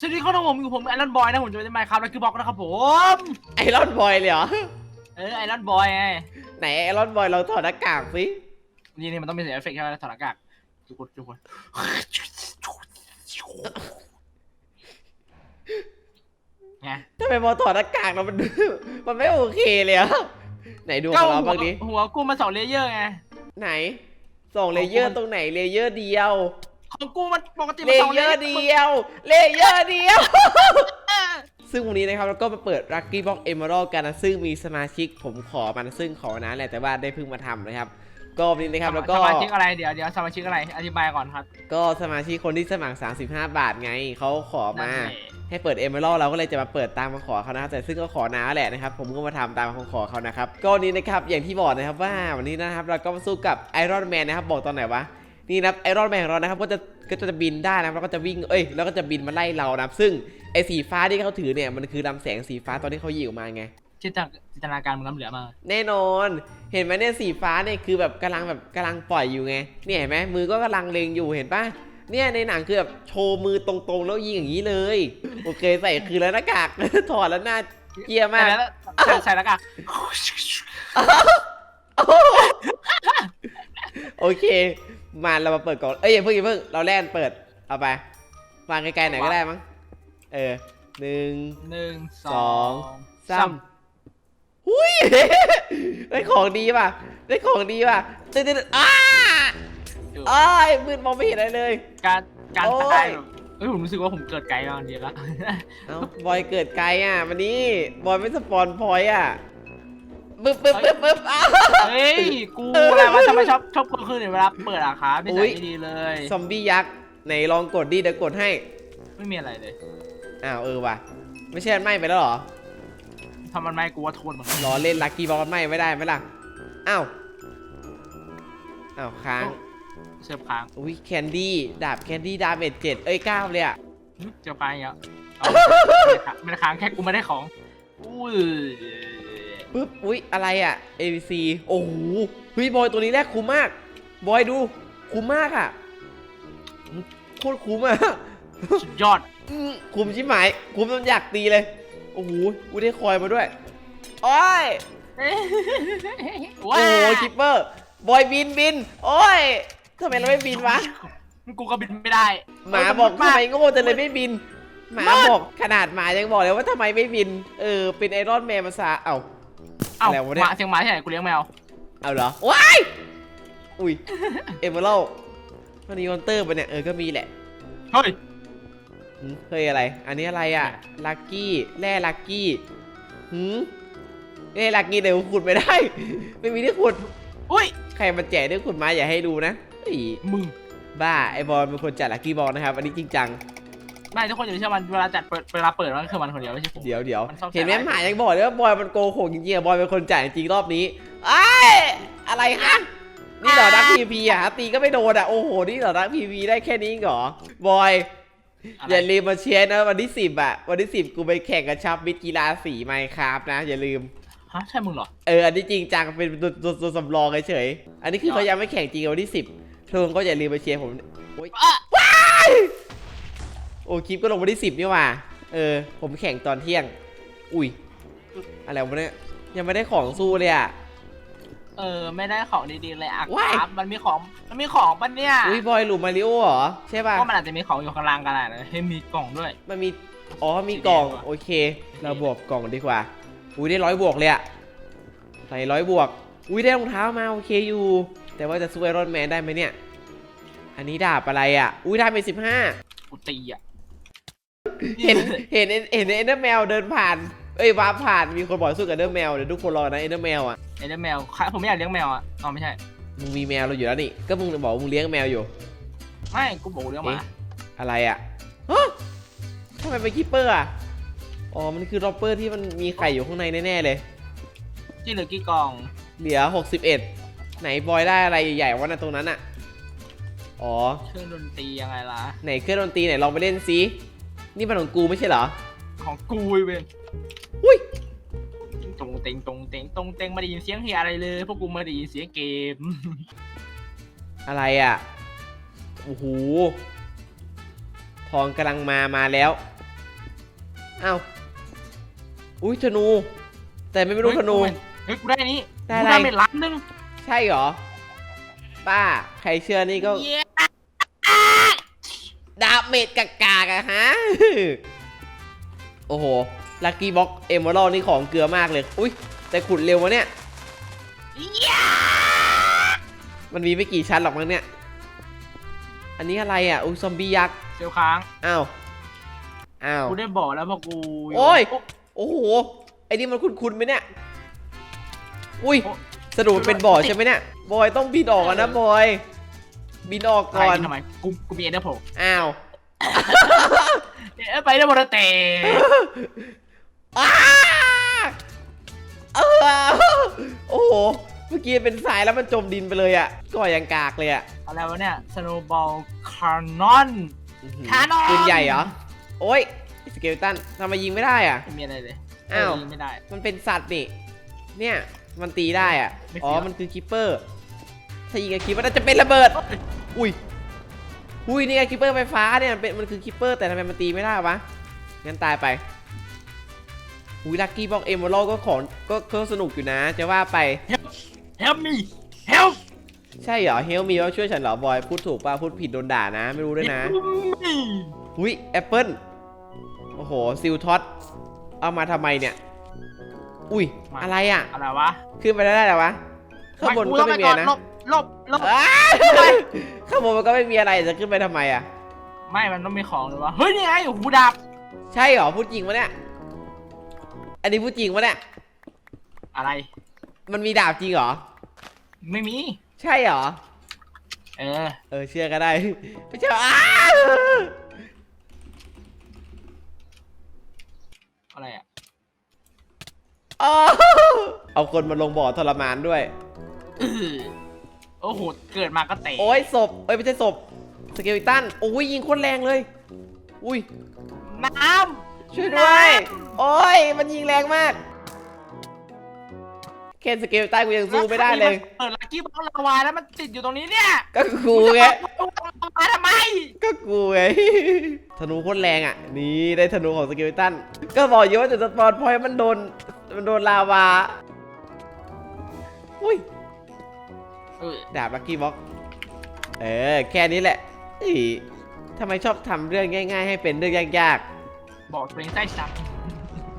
สวัสดีครับผมอยู่ผมไอรอนบอยนะผมจะเป็นไมค์ครับแล้วคือบอกนะครับผมไอรอนบอยเลยเหรอ เออไอรอนบอยไงไหนไอรอนบอยเราถอดหน้ากากสินี่นี่มันต้องมีเสียงเอฟเฟกต์ใช่ไหมถอดหน้ากากทุกคนทุกคนไงทำไมพอถอดหน้ากากเรามันมันไม่โอเคเลยอะไหนดูของเราบ้างดิหัวกูมันสองเลเยอร์ไงไหนส่งเลเยอร์ตรงไหนเลเยอร์เดียว ของกูมันปกติเลมันสองเยอร์เดียว เลเยอร์เดียว ซึ่งวันนี้นะครับเราก็มาเปิด Lucky Box Emerald กันนะซึ่งมีสมาชิกผมขอมันซึ่งขอนะแหละแต่ว่าได้เพิ่งมาทำนะครับ ก็วันนี้นะครับแล้วก็สมาชิกอะไรเดี๋ยวเดี๋ยวสมาชิกอะไรอธิบายก่อนครับ ก็สมาชิกคนที่สมัคร 35 บาทไงเขาขอมานั่นแหละให้เปิด Emerald เราก็เลยจะมาเปิดตามคำขอเขานะครับแต่ซึ่งก็ขอนาแหละนะครับผมก็มาทำตามคำขอเขานะครับก็วันนี้นะครับอย่างที่บอกนะครับว่าวันนี้นะครับเราก็มาสู้กับไอรอนแมนนะครับบอกตอนไหนวะ นี่นะครับไอรอนแมนของเรานะครับก็จะก็จะบินได้นะครับแล้วก็จะวิ่งเอ้ยแล้วก็จะบินมาไล่เรานะครับซึ่งไอสีฟ้าที่เขาถือเนี่ยมันคือลำแสงสีฟ้าตอนที่เขายิงออกมาไงจินตนาจินตนาการมึงล้ำเหลือมากแน่นอน เห็นไหมเนี่ยสีฟ้าเนี่ยคือแบบกำลังแบบกำลังปล่อยอยู่ไงเนี่ยเห็นไหมมือก็กำลังเล็งอยู่เห็นปะเนี่ยในหนังคือแบบโชว์มือตรงๆ แล้วยิงอย่างนี้เลย โอเคใส่คือแล้วหน้ากากถอดแล้วหน้าเยี่ยมากใส่แล้วใส่ใส่แล้วกันโอเค มาเรามาเปิดก่อนเอ้ยอย่าเพิ่งอย่าเพิ่งเราแล่นเปิดเอาไปวางไกลๆหน่อยก็ได้มั้งเออหนึ่งหนึ่งสสอองงสามหุยได้ของดีป่ะได้ของดีป่ะตื่นตื่นอ้าอ้ายมืดมองไม่เห็นอะไรเลย การการโอ้ยตายแบบเอ้ยผมรู้สึกว่าผมเกิดไกลมากดีแล้วเอ้าบอยเกิดไกลอะวันนี้บอยไม่สปอนพอยต์อะ ปึ๊บปึ๊บปึ๊บปึ๊บอ้าว เฮ้ย กูอะไรวะทำไมชอบชอบคนคืนเนี่ยเวลาเปิดอะครับไม่อุ๊ใส่ย ไม่ดีเลย ซอมบี้ยักษ์ไหนลองกดดิเดี๋ยวกดให้ ไม่มีอะไรเลยอ้าวเออว่ะ ไม่ใช่มันไหม้ไปแล้วเหรอทำมันไม่กูว่าโทษมึงรอเล่นลักกี้บอลไหม้ไม่ได้ไหมล่ะ อ้าว อ้าวค้างเชือบค้างอุ้ยแคนดี้ดาบแคนดี้ดาเมจเจ็ดเอ้ยเก้าเลยอะหึเจอปลาอย่างเงี้ยเอาไม่ได้ค้างไม่ได้ค้างแค่กูไม่ได้ของอุ้ย ปึ๊บอุ้ยอะไรอะ ABC โอ้โหเฮ้ยบอยตัวนี้แรกคุ้มมาก บอยดูคุ้มมากอะโคตรคุ้มอะสุดยอดอื้อคุ้มชิบหมายคุ้มจนอยากตีเลย โอ้โหกูได้คอยมาด้วยโอ้ยโอ้ว้าโหคิปเปอร์ บอยบินบิน โอ้ยทำไมเราไม่บินวะกูก็บินไม่ได้ หมาบอกเออทำนไมโง่จังเลยไม่บิน หมามืดบอกขนาดหมายังบอกเลยว่าทำไมไม่บิน เออ เป็นไอรอนแมนภาษาเอ้า เอ้าอะไรวะเนี่ย หมาเสียงหมาที่ไหนกูเลี้ยงแมว เอาเหรอ ว้าย อุ้ย เอเมอรัลมันมีมอนเตอร์ปะเนี่ย เออ ก็มีแหละเฮ้ย หืมเฮ้ยอะไร อันนี้อะไรอะ ลักกี้ แร่ลักกี้หืมแร่ลักกี้เดี๋ยวขุดไม่ได้ ไม่มีที่ขุด อุ้ย ใครมาแจกที่ขุดมาอย่าให้ดูนะเฮ้ยมึง บ้า ไอบอลเป็นคนจัดลักกี้บอลนะครับ อันนี้จริงจัง ไม่ทุกคนอย่าไปเชื่อมันเวลาจัดเปิดเวลาเปิดมันก็คือมันคนเดียวไม่ใช่ผม เดี๋ยวเดี๋ยวมันชอบเห็นไหมจ่าย หมายังบอกเลยว่าบอยมันโกหกจริงๆอะบอยเป็นคนจ่ายจริงๆรอบนี้ไอ้ายอะไรฮะนี่เหรอดักพีพีอะตีก็ไม่โดนอะโอ้โหนี่เหรอดักพีพีได้แค่นี้เหรอบอย อะไรอย่าลืมมาเชียร์นะวันที่สิบอะวันที่สิบกูไปแข่งกับชับมิตรกีฬาสีไมค์ครับนะ อย่าลืม ฮะใช่มึงเหรอ เอออันนี้จริงจังเป็นตัวตัวตัวสำรองเฉยๆอันนี้คือเขายังไม่แข่งจริงวันที่สิบทุกคนก็อย่าลืมมาเชียร์ผมโอ๊ยอะ โอ้คลิปก็ลงวันที่สิบนี่หว่า เออ ผมแข่งตอนเที่ยง อุ้ย อะไรวะเนี่ย ยังไม่ได้ของสู้เลยอะ เออ ไม่ได้ของดีๆเลยอะว้าย ครับมันมีของ มันมีของปะเนี่ยอุ้ยบอยหลุมมาริโอเหรอ ใช่ป่ะ ก็มันอาจจะมีของอยู่ข้างล่างก็ได้นะให้มีกล่องด้วย มันมี อ๋อ มีกล่อง สีแดงว่ะ โอเค เราบวกกล่องดีกว่า อุ้ยได้ร้อยบวกเลยอะใส่ร้อยบวก อุ้ยได้รองเท้ามาโอเคอยู่ แต่ว่าจะสู้ไอรอนแมนได้ไหมเนี่ย อันนี้ดาบอะไรอะอุ้ยดาบเป็นสิบห้ากูตีอะ เห็นเห็นเห็นเอ็นเดอร์แมวเดินผ่าน เอ้ยวาร์ปผ่านมีคนบอกสู้กับเอ็นเดอร์แมวเดี๋ยวทุกคนรอนะเอ็นเดอร์แมวอะไอ้เจ้าแมวค่ะผมไม่อยากเลี้ยงแมวอะอ๋อไม่ใช่ มึงมีแมวเราอยู่แล้วนี่ก็มึงบอกว่ามึงเลี้ยงแมวอยู่ไม่กูบอกกูเลี้ยงหมาเอ๊ะอะไรอะฮะทำไมเป็นคิปเปอร์อะอ๋อมันคือร็อปเปอร์ที่มันมีไข่อยู่ข้างในแน่ๆเลย ที่เหลือกี่กล่องเหลือ 61 ไหนบอยได้อะไรใหญ่ๆวะนะตรงนั้นอะอ๋อ เครื่องดนตรียังไงล่ะไหนเครื่องดนตรีไหนลองไปเล่นซิ นี่มันของกูไม่ใช่เหรอ ของกูเว้ยเว้ยอุ้ยตรงเต็งตรงเต็งตรงเต็งไม่ได้ยินเสียงเฮียอะไรเลยพวกกูไม่ได้ยินเสียงเกม อะไรอะโอ้โห ทองกำลังมามาแล้ว อ้าว อุ้ยธนู แต่ไม่รู้ธนู เฮ้ยกูได้อันนี้ได้กูอะไร ได้เป็นล้านหนึง ใช่เหรอ ป้า ใครเชื่อนี่ก็เย้ดา เมจกากๆอะฮะ โอ้โห ลักกี้บ็อกเอมเมอรัลนี่ของเกลือมากเลย อุ้ยแต่ขุดเร็ววะเนี่ยเย้มันมีไม่กี่ชั้นหรอกมั้งเนี่ย อันนี้อะไรอะ อุ้ยซอมบี้ยักษ์ เซลลค้าง อ้าว อ้าว กูได้บอกแล้วพอกูโอ้ย โอ้โห ไอ้นี่มันคุ้นๆไหมเนี่ย อุ้ย สรุปมันเป็นบ่อใช่ไหมเนี่ย บอยต้องบินออกอะนะบอย บินออกไปก่อนทำไมกูกูมีเอ็นเดอร์โผล่อ้าว เอ้ยไปได้หมดแล้วแต่อ้าเออโอ้โห เมื่อกี้เป็นสายแล้วมันจมดินไปเลยอะก่อยังกากเลยอะอะไรวะเนี่ยสโนบอลคาร์นอน อื้อหือคานอนปืนใหญ่เหรอ โอ้ยสเกลตันทำไมยิงไม่ได้อะ ไม่มีอะไรเลยอ้าว เไม่ได้ มันเป็นสัตว์นี่ เนี่ย มันตีได้อะ ไม่เสีย อ๋อ มันคือคิปเปอร์ ถ้ายิงกับคิปเปอร์น่าจะเป็นระเบิด อุ้ย อุ้ยนี่ไงคิปเปอร์ไฟฟ้าเนี่ยมันเป็นมันคือคิปเปอร์แต่ทำไมมันตีไม่ได้วะงั้นตายไปอุ้ยลักกี้บอกเอมเมอรัลก็ของก็ก็สนุกอยู่นะ จะว่าไปเฮลมีเฮลใช่เหรอเฮลมีว่าช่วยฉันเหรอบอยพูดถูกป่ะพูดผิดโดนด่านะ ไม่รู้ด้วยนะอุ้ยแอปเปิลโอ้โหซิลท็อตเอามาทำไมเนี่ย อุ้ยอะไรอะ อะไรวะ ขึ้นไปได้ไหมวะข้างบนกูก็ต้องไม่ไปมีก่อะอนไรนะ หลบหลบหลบอ้าข้างบนมันก็ไม่มีอะไรจะขึ้นไปทำไมอะ ไม่มันต้องมีของหรือวะเฮ้ยนี่ไงหูดับใช่เหรอพูดจริงวะเนี่ย อันนี้พูดจริงวะเนี่ย อะไร มันมีดาบจริงเหรอ ไม่มี ใช่เหรอ เออ เออเชื่อก็ได้ ไม่เชื่ออ้าอะไรอะอ้าเอาคนมาลงบ่อทรมานด้วย อื้อ โอ้โห เกิดมาก็เตะโอ้ยศพเอ้ยไม่ใช่ศพสเกลตันโอ้ยยิงโคตรแรงเลย อุ้ยน้ำช่วยด้วย โอ้ยมันยิงแรงมากแค่สเกลตันกูยังสู้ไม่ได้เลย เปิดลักกี้บ็อกลาวาแล้วมันติดอยู่ตรงนี้เนี่ยก็กูไงลาวาทำไม ก็กูไง ธนูโคตรแรงอะ นี่ได้ธนูของสเกลตันก็บอกอยู่ว่าจุดสปอนพอยต์มันโดนมันโดนลาวาอุ้ยเออ ดาบลักกี้บ็อกเออ แค่นี้แหละเอ้ยทำไมชอบทำเรื่องง่าย ๆ ให้เป็นเรื่องยากบอกตัวเองใต้ซับ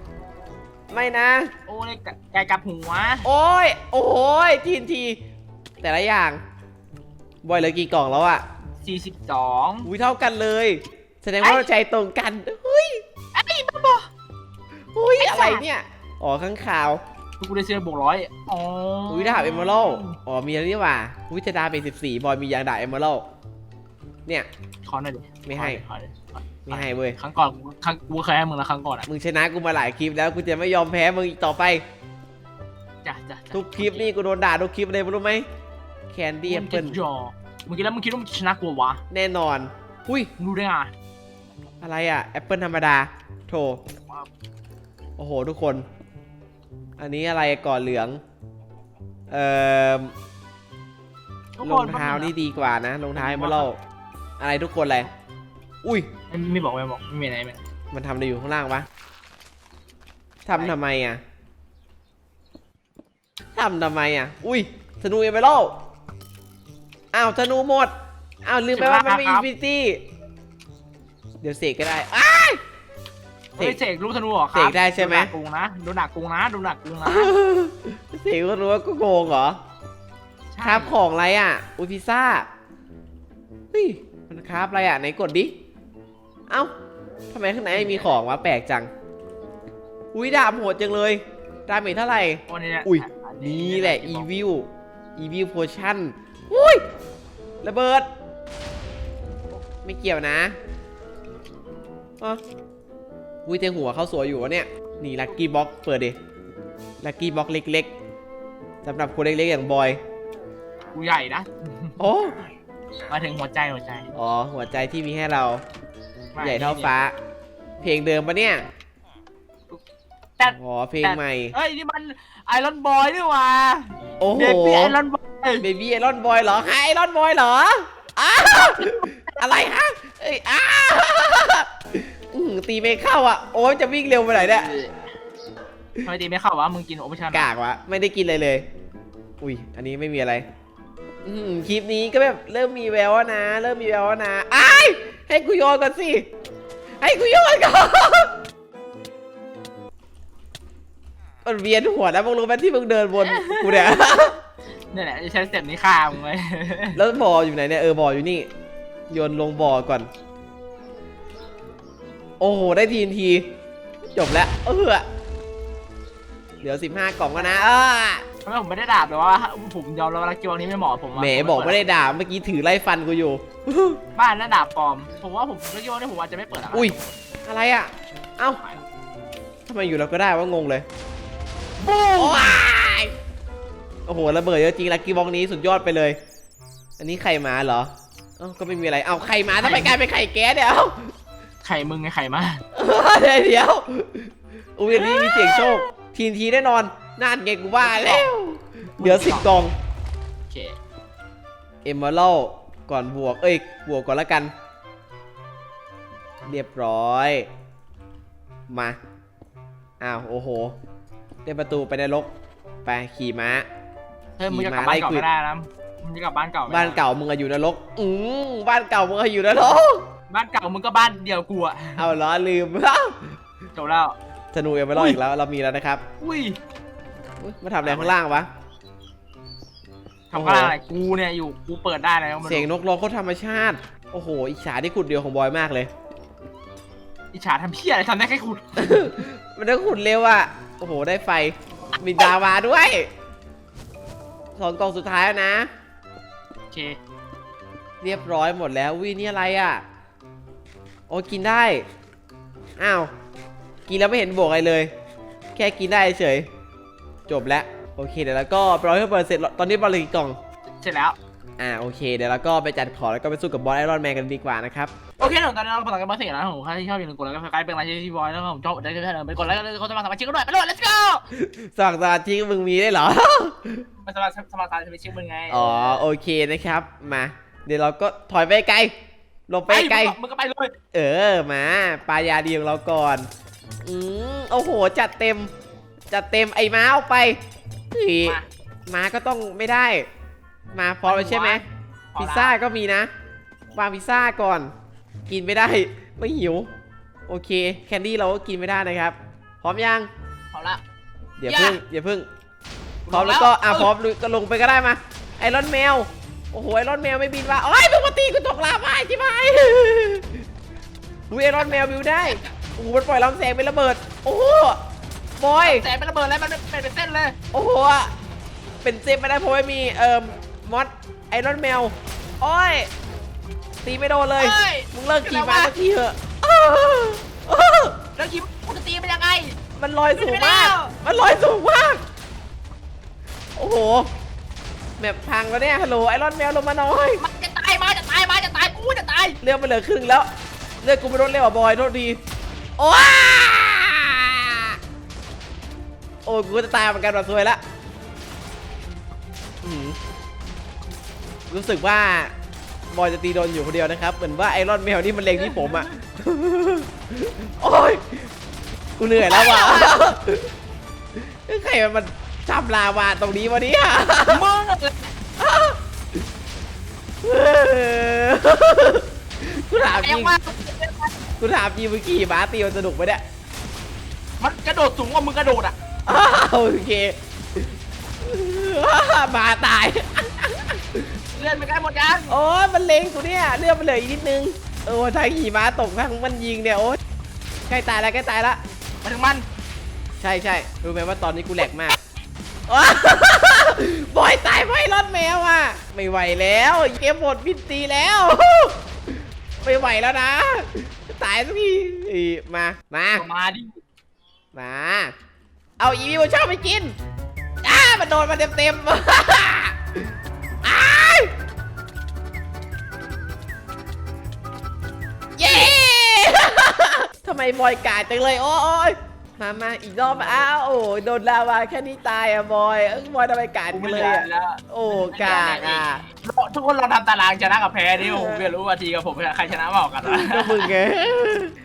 ๆไม่นะ โอ้ยไก่กับหัวโอ้ย โอ้ยทีนที แต่ละอย่าง บอยเหลือกี่กล่องแล้วอะ42 อุ้ยเท่ากันเลย แสดงว่าไอ้ เราใจตรงกันเฮ้ยไอ้บ้าบอ อุ้ยไอ้อะไรสัตว์ เนี่ย อ๋อข้างข่าว กูได้เสื้อบวกร้อยอ๋ออุ้ยดาบเอมเมอรัลอ๋อมีอะไรนี่หว่าอุ้ยจะดาบเป็นสิบสี่บอยมียางดาบเอมเมอรัลเนี่ย ขอหน่อยดิไม่ให้ ขอดิขอดิไม่ให้เว้ย ครั้งก่อนกูครั้งกูเคยให้มึงแล้วครั้งก่อนอะมึงชนะกูมาหลายคลิปแล้วกูจะไม่ยอมแพ้มึงอีกต่อไป จ้ะจ้ะจ้ะทุกคลิปนี่กูโดนด่าทุกคลิปเลยรู้ไหมแคนดี้แอปเปิลมึงจะหยอกมึงคิดแล้วมึงคิดว่ามึงชนะกูวะแน่นอน อุ้ย มึงรู้ได้ไงอะไรอะแอปเปิลธรรมดา โถ โอ้โห ทุกคน อันนี้อะไรก่อนเหลือง เอ่อทุกรคองเท้านี่ดีกว่านะรองเท้าเอมเมอรัลอะไรทุกคนเลยอุ้ยไม่ไม่บอกไม่บอกไม่มีอะไรไม่มีอะไรมันทำอะไรอยู่ข้างล่างวะทำทำไมอะทำทำไมอะ อุ้ยธนูเอเมอรัลอ้าวธนูหมด อ้าวลืมไปว่ามันไม่อินฟินิตี้ เดี๋ยวเสกก็ได้อ้าย เฮ้ยเสกลูกธนูเหรอครับเสกได้ใช่ไหมโดนหนักกูนะโดนหนักกูนะโดนหนักกูนะเสกก็รู้ว่าก็โกงเหรอใช่คราบของอะไรอะอุ้ยพิซซ่าเฮ้ยมันคราบอะไรอะไหนกดดิ เอ้าทำไมข้างในไม่มีของวะแปลกจัง อุ้ยดาบโหดจังเลย ดาเมจเท่าไหร่ โอ้นี่แหละอุ้ยอันี่แหละ evil evil potion อุ้ยระเบิด ไม่เกี่ยวนะอ๋อ อุ้ยเทงหัวเข้าสวยอยู่วะเนี่ย นี่ลั c กี้บ็อกเปิดดิ ลั c กี้บ็อกเล็กๆสำหรับคนเล็กๆอย่างบอย กูใหญ่นะ โอ้ มาถึงหัวใจหัวใจ อ๋อ หัวใจที่มีให้เราไม่ใหญ่เท่าฟ้า เพลงเดิมปะเนี่ย แต่อ๋อ เพลงใหม่เฮ้ย นี่มันไอรอนบอยนี่หว่าโอ้โหเบบี้ไอรอนบอยเบบี้ไอรอนบอยเหรอฮะไอรอนบอยเหรออ้าวอะไรฮะเอ้ยอ้าว อื้อหือตีไม่เข้าอะ โอ้ยจะวิ่งเร็วไปไหนเนี่ย ทำไมตีไม่เข้าวะ มึงกินโอเปอร์ชั่นกากวะไม่ได้กินเลยเลย อุ้ย อันนี้ไม่มีอะไร อืมคลิปนี้ก็แบบเริ่มมีแววแล้วนะ เริ่มมีแววแล้วนะอ้ายให้กูโยนก่อนสิ ให้กูโยนก่อนมันเวียนหัวนะมึงรู้ไหมที่มึงเดินวนกูเนี่ย เนี่ยแหละจะใช้สเต็ปนี้ฆ่ามึงไว้แล้วบ่ออยู่ไหนเนี่ย เออบ่ออยู่นี่ โยนลงบ่อก่อน โอ้โห ได้ทีนที จบแล้ว เออเหลือสิบห้ากล่องแล้วนะเออทำไมผมไม่ได้ด่าแต่ว่าผมยอมรับว่าลักกี้วันนี้ไม่เหมาะกับผมะแหมบอกไม่ได้ด่าเมื่อกี้ถือไล่ฟันกูอยู่ บ้านนั่นด่าปลอม ผมว่าผมลักกี้วันนี้ผมอาจจะไม่เปิดอะอุ้ย อะไรอะ เอ้าทำไมอยู่เราก็ได้ว่างงเลยบูมโอ้ยโอ้โหระเบิดเยอะจริงลักกี้บ็อกนี้สุดยอดไปเลย อันนี้ไข่หมาเหรอเอ้าก็ไม่มีอะไร เอ้าไข่หมาทำไมกลายเป็นไข่แก๊สเนี่ยเอ้า ไข่มึงไงไข่มาเดี๋ยวเดี๋ยวอุ้ยอันนี้มีเสียงโชค ทีนทีแน่นอนน่านไงกูว่าแล้ว เหลือสิบกล่องโอเคเอมเมอรัลก่อนบวก เอ้ยบวกก่อนละกัน เรียบร้อย มา อ้าว โอ้โห ได้ประตูไปในรกไปขี่ม้าเฮ้ยมึงจะกลับบ้านเก่าไม่ได้นะมึงจะกลับบ้านเก่าไม่ได้บ้านเก่ามึงอะอยู่นรก อืมบ้านเก่ามึงอะอยู่นรก บ้านเก่ามึงก็บ้านเดียวกูอะเอาล้อลืม จบแล้ว ธนูเอมเมอรัลอีกแล้วเรามีแล้วนะครับอุ้ยอุ๊ยมาทำอะไรข้างล่างวะ ทำข้างล่างอะไรกูเนี่ยอยู่กูเปิดได้แล้วมันเสียงนกร้องโคตรธรรมชาติ โอ้โห อิจฉาที่ขุดเดียวของบอยมากเลย อิจฉาทำเพี้ยอะไรทำได้แค่ขุดมันได้ขุดเร็วอะโอ้โห ได้ไฟ มีดาวาด้วย สองกล่องสุดท้ายแล้วนะ โอเค เรียบร้อยหมดแล้ววินี่อะไรอะโอ้กินได้ อ้าว กินแล้วไม่เห็นบวกอะไรเลย แค่กินได้เฉย จบแล้ว โอเคเดี๋ยวเราก็รอให้เปิดเสร็จ ตอนนี้บอลเหลยกี่กล่อง เสร็จแล้ว อ่าโอเคเดี๋ยวเราก็ไปจัดของแล้วก็ไปสู้กับบอสไอรอนแมนกันดีกว่านะครับ โอเคหนูตอนนี้เรากำลังกันมาเสร็จแล้วผมใครที่ชอบอย่าลืมกดไลค์กดซับสไครต์เป็นอะไรที่บอยแล้วก็ผมชอบได้ก็ได้เลยไปกดไลค์กันเลยเขาจะมาสมัครชื่อกันด้วยไปเลย let's go สั่งตาทิ้งมึงมีได้เหรอมาสมัครสมัครตามจะไปชื่อมึงไง อ๋อโอเคนะครับ มา เดี๋ยวเราก็ถอยไปไกล ลงไปไกลมึงก็ไปเลยเออมาปลายาดีของเราก่อน อืมโอ้โห จัดเต็ม จัดเต็มไอ้ม้าเอาไปเฮ้ยมาม้าก็ต้องไม่ได้ มาพร้อมแล้วใช่ไหมพอละพิซซ่าก็มีนะวางพิซซ่าก่อน กินไม่ได้ไม่หิว โอเค แคนดี้เราก็กินไม่ได้นะครับ พร้อมยังพอละเดี๋ยวอย่า เพิ่งอย่าเพิ่งพร้อมลงแล้แล้ววก็อะเออพร้อมลุยก็ลงไปก็ได้มา ไอรอนแมว โอ้โหไอรอนแมวไม่บินมาโอ้ยมึงมาตีกูตกลาวาใช่ไหมอุ้ยไอรอนแมวบิวได้โอ้โหมันปล่อยลำแสงเป็นระเบิด โอ้โหบอยแสงเป็นระเบิดแล้วมันเป็นเป็นเส้นเลย โอ้โหเป็นเซฟไม่ได้เพราะไม่มีเอ่อมอสไอรอนแมวโอ้ยตีไม่โดนเลยเฮ้ยมึงเลิกขี่ม้าสักทีเถอะแล้วคิดกูจะตีมันยังไง มันลอยสูงมากไม่ได้แล้วมันลอยสูงมาก โอ้โห แมปพังแล้วเนี่ยฮัลโหลไอรอนแมวลงมาหน่อยมันจะตายมาจะตายมาจะตายกูจะตายเลือดมันเหลือครึ่งแล้วเลือดกูไม่ลดเร็วอะบอยโทษดีโอ้ยโอ้ยกูก็จะตายเหมือนกันว่ะซวยละอื้อหือรู้สึกว่าบอยจะตีโดนอยู่คนเดียวนะครับ เหมือนว่าไอรอนแมวนี่มันเล็งที่ผมอะ โอ้ย กูเหนื่อยแล้วว่ะ ใครมันมาทำลาวาตรงนี้วะเนี่ยมึง กูถามจยัริงงว่ากูถามจริงมึงขี่ม้าตีมันสนุกไหมเนี่ยมันกระโดดสูงกว่ามึงกระโดดอะอ้าวโอเคหมาตาย เลื่อนไปใกล้หมดยังโอ้ยมันเล็งกูเนี่ยเลือดมันเหลืออีกนิดนึงโอ้ยทางขี่ม้าตกทางมันยิงเนี่ยโอ้ยใกล้ตายแล้วใกล้ตายแล้วมาถึงมัน ใช่ใช่รู้ไหมว่าตอนนี้กูแหลกมากอ้าว บอยตายเพราะไอ้รถแมวอะ ไม่ไหวแล้ว เกมหมดพินตีแล้ว ไม่ไหวแล้วนะ ตายสักทีอีมา มาก็มาดิ มา เอาอีวิวชอบไปกิน อ้า มันโดนมาเต็มเต็มๆอ้ายเย้ทำไมบอยกาดจังเลย โอ้ย มามาอีกรอบอ้าวโอ้ยโดนลาวาแค่นี้ตายอะบอยเอ้ยบอยทำไมกัดกูกันไม่เลยได้อะแล้วโอ้กากอะทุกคนเราทำตารางชนะกับแพ้ดิผมไม่รู้ว่าทีกับผมใครชนะมากกว่ากันวะก็มึงไง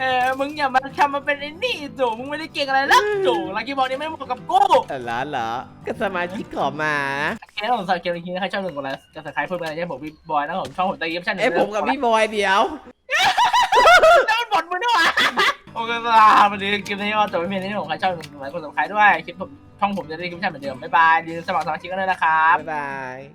เออมึงอย่ามาทำมาเป็นไอ้นี่จู่มึงไม่ได้เก่งอะไรลักจู่ลักกี้บอลนี่ไม่เหมาะกับกูอะไรเหรอก็สมาชิกขอมา เกมของสาวเกมนี้ใครชอบหนึ่งคนละจะสกายเพิ่มอะไรเนี่ยผมพี่บอยนะผมชอบผมตะกี้ชั่นเอ้ยผมกับพี่บอยเดียว แล้วมันบดมือด้วยวะ โอเคสลาวันนี้คลิปนี้ก็จบไปเพียงนี้ผมใครชอบหนึ่งไลค์กดซับสไครด้วยคลิปผมช่องผมจะได้คลิปชั่เหมือนเดิมบ๊ายบายดีสมัครสมาชิกกันเลยนะครับ บ๊ายบาย